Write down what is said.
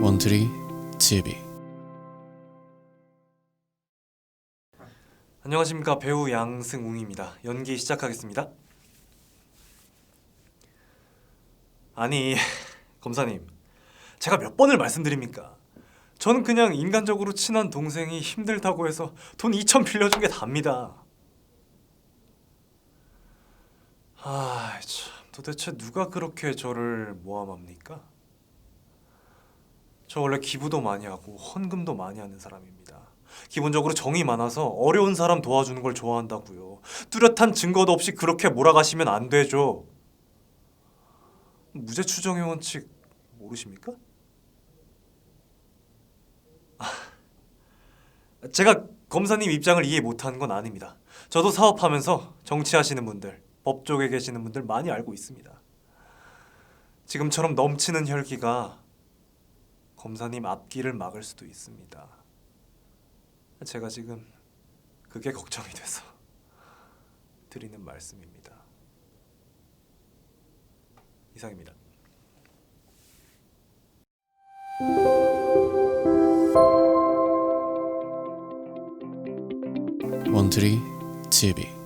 원트리 TV 안녕하십니까 배우 양승웅입니다. 연기 시작하겠습니다. 아니 검사님, 제가 몇 번을 말씀드립니까? 저는 그냥 인간적으로 친한 동생이 힘들다고 해서 돈 2천 빌려준 게 답니다. 아, 참 도대체 누가 그렇게 저를 모함합니까? 저 원래 기부도 많이 하고 헌금도 많이 하는 사람입니다. 기본적으로 정이 많아서 어려운 사람 도와주는 걸 좋아한다고요. 뚜렷한 증거도 없이 그렇게 몰아가시면 안 되죠. 무죄 추정의 원칙 모르십니까? 아, 제가 검사님 입장을 이해 못하는 건 아닙니다. 저도 사업하면서 정치하시는 분들, 법 쪽에 계시는 분들 많이 알고 있습니다. 지금처럼 넘치는 혈기가 검사님 앞길을 막을 수도 있습니다. 제가 지금 그게 걱정이 돼서 드리는 말씀입니다. 이상입니다. 원트리 TV